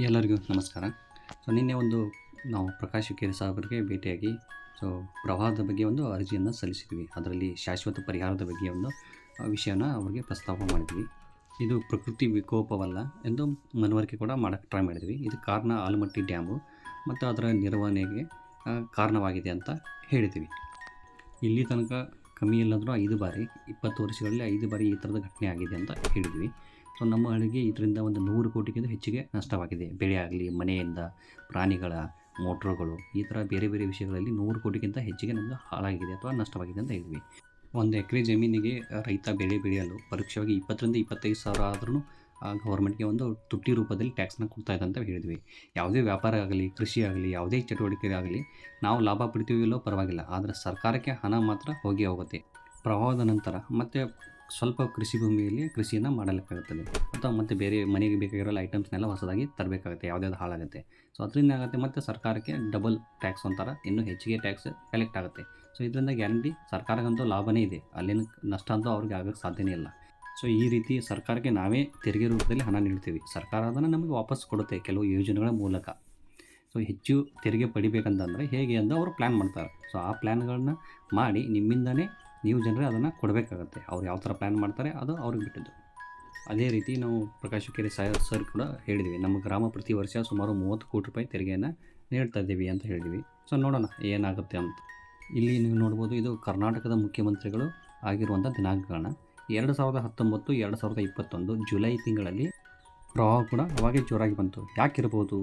ಎಲ್ಲರಿಗೂ ನಮಸ್ಕಾರ. ಸೊ ನಿನ್ನೆ ಒಂದು ನಾವು ಪ್ರಕಾಶ್ ಹುಕ್ಕೇರಿ ಸಾಹೇಬರಿಗೆ ಭೇಟಿಯಾಗಿ ಸೊ ಪ್ರವಾಹದ ಬಗ್ಗೆ ಒಂದು ಅರ್ಜಿಯನ್ನು ಸಲ್ಲಿಸಿದ್ವಿ. ಅದರಲ್ಲಿ ಶಾಶ್ವತ ಪರಿಹಾರದ ಬಗ್ಗೆ ಒಂದು ವಿಷಯನ ಅವರಿಗೆ ಪ್ರಸ್ತಾಪ ಮಾಡಿದ್ವಿ. ಇದು ಪ್ರಕೃತಿ ವಿಕೋಪವಲ್ಲ ಎಂದು ಮನವರಿಕೆ ಕೂಡ ಮಾಡೋಕ್ಕೆ ಟ್ರೈ ಮಾಡಿದ್ವಿ. ಇದು ಕಾರಣ ಆಲಮಟ್ಟಿ ಡ್ಯಾಮು ಮತ್ತು ಅದರ ನಿರ್ವಹಣೆಗೆ ಕಾರಣವಾಗಿದೆ ಅಂತ ಹೇಳಿದ್ವಿ. ಇಲ್ಲಿ ತನಕ ಕಮ್ಮಿ ಇಲ್ಲಂದ್ರೂ ಐದು ಬಾರಿ, ಇಪ್ಪತ್ತು ವರ್ಷಗಳಲ್ಲಿ ಐದು ಬಾರಿ ಈ ಥರದ ಘಟನೆ ಆಗಿದೆ ಅಂತ ಹೇಳಿದ್ವಿ. ಸೊ ನಮ್ಮ ಹಳ್ಳಿಗೆ ಇದರಿಂದ ಒಂದು ನೂರು ಕೋಟಿಗಿಂತ ಹೆಚ್ಚಿಗೆ ನಷ್ಟವಾಗಿದೆ. ಬೆಳೆ ಆಗಲಿ, ಮನೆಯಿಂದ, ಪ್ರಾಣಿಗಳ, ಮೋಟ್ರುಗಳು, ಈ ಥರ ಬೇರೆ ಬೇರೆ ವಿಷಯಗಳಲ್ಲಿ ನೂರು ಕೋಟಿಗಿಂತ ಹೆಚ್ಚಿಗೆ ನಮ್ಮದು ಹಾಳಾಗಿದೆ ಅಥವಾ ನಷ್ಟವಾಗಿದೆ ಅಂತ ಹೇಳಿದ್ವಿ. ಒಂದು ಎಕರೆ ಜಮೀನಿಗೆ ರೈತ ಬೆಳೆ ಬೆಳೆಯಲು ಪರೋಕ್ಷವಾಗಿ ಇಪ್ಪತ್ತರಿಂದ ಇಪ್ಪತ್ತೈದು ಸಾವಿರ ಆದ್ರೂ ಗೌರ್ಮೆಂಟ್ಗೆ ಒಂದು ತುಟ್ಟಿ ರೂಪದಲ್ಲಿ ಟ್ಯಾಕ್ಸ್ನ ಕೊಡ್ತಾ ಇದೆ ಅಂತ ಹೇಳಿದ್ವಿ. ಯಾವುದೇ ವ್ಯಾಪಾರ ಆಗಲಿ, ಕೃಷಿ ಆಗಲಿ, ಯಾವುದೇ ಚಟುವಟಿಕೆ ಆಗಲಿ, ನಾವು ಲಾಭ ಪಡಿತೀವಿ ಇಲ್ಲೋ ಪರವಾಗಿಲ್ಲ. ಆದರೆ ಸರ್ಕಾರಕ್ಕೆ ಹಣ ಮಾತ್ರ ಹೋಗಿ ಹೋಗುತ್ತೆ. ಪ್ರವಾಹದ ನಂತರ ಮತ್ತೆ ಸ್ವಲ್ಪ ಕೃಷಿ ಭೂಮಿಯಲ್ಲಿ ಕೃಷಿಯನ್ನು ಮಾಡಲಿಕ್ಕಾಗುತ್ತದೆ. ಅಥವಾ ಮತ್ತೆ ಬೇರೆ ಮನೆಗೆ ಬೇಕಾಗಿರೋ ಐಟಮ್ಸ್ನೆಲ್ಲ ಹೊಸದಾಗಿ ತರಬೇಕಾಗುತ್ತೆ, ಯಾವುದ್ಯಾವ್ದು ಹಾಳಾಗುತ್ತೆ. ಸೊ ಅದರಿಂದ ಆಗುತ್ತೆ ಮತ್ತು ಸರ್ಕಾರಕ್ಕೆ ಡಬಲ್ ಟ್ಯಾಕ್ಸ್ ಒಂಥರ, ಇನ್ನೂ ಹೆಚ್ಚಿಗೆ ಟ್ಯಾಕ್ಸ್ ಕಲೆಕ್ಟ್ ಆಗುತ್ತೆ. ಸೊ ಇದರಿಂದ ಗ್ಯಾರಂಟಿ ಸರ್ಕಾರಕ್ಕಂತೂ ಲಾಭನೇ ಇದೆ. ಅಲ್ಲಿನ ನಷ್ಟ ಅಂತೂ ಅವ್ರಿಗೆ ಆಗೋಕ್ಕೆ ಸಾಧ್ಯನೇ ಇಲ್ಲ. ಸೊ ಈ ರೀತಿ ಸರ್ಕಾರಕ್ಕೆ ನಾವೇ ತೆರಿಗೆ ರೂಪದಲ್ಲಿ ಹಣ ನೀಡ್ತೀವಿ. ಸರ್ಕಾರ ಅದನ್ನು ನಮಗೆ ವಾಪಸ್ ಕೊಡುತ್ತೆ ಕೆಲವು ಯೋಜನೆಗಳ ಮೂಲಕ. ಸೊ ಹೆಚ್ಚು ತೆರಿಗೆ ಪಡಿಬೇಕಂತಂದರೆ ಹೇಗೆ ಅಂತ ಅವರು ಪ್ಲ್ಯಾನ್ ಮಾಡ್ತಾರೆ. ಸೊ ಆ ಪ್ಲ್ಯಾನ್ಗಳನ್ನ ಮಾಡಿ ನಿಮ್ಮಿಂದನೇ ನೀವು ಜನರೇ ಅದನ್ನು ಕೊಡಬೇಕಾಗತ್ತೆ. ಅವ್ರು ಯಾವ ಥರ ಪ್ಲ್ಯಾನ್ ಮಾಡ್ತಾರೆ ಅದು ಅವ್ರಿಗೆ ಬಿಟ್ಟಿದ್ದು. ಅದೇ ರೀತಿ ನಾವು ಪ್ರಕಾಶ್ ಕೆರೆ ಸಾಯ್ ಸರ್ ಕೂಡ ಹೇಳಿದ್ವಿ, ನಮ್ಮ ಗ್ರಾಮ ಪ್ರತಿ ವರ್ಷ ಸುಮಾರು ಮೂವತ್ತು ಕೋಟಿ ರೂಪಾಯಿ ತೆರಿಗೆಯನ್ನು ನೀಡ್ತಾ ಇದ್ದೀವಿ ಅಂತ ಹೇಳಿದ್ವಿ. ಸೊ ನೋಡೋಣ ಏನಾಗುತ್ತೆ ಅಂತ. ಇಲ್ಲಿ ನೀವು ನೋಡ್ಬೋದು ಇದು ಕರ್ನಾಟಕದ ಮುಖ್ಯಮಂತ್ರಿಗಳು ಆಗಿರುವಂಥ ದಿನಾಂಕಗಳನ್ನ. ಎರಡು ಸಾವಿರದ ಹತ್ತೊಂಬತ್ತು, ಎರಡು ಸಾವಿರದ ಇಪ್ಪತ್ತೊಂದು ಜುಲೈ ತಿಂಗಳಲ್ಲಿ ಪ್ರವಾಹ ಕೂಡ ಅವಾಗೇ ಜೋರಾಗಿ ಬಂತು. ಯಾಕಿರ್ಬೋದು?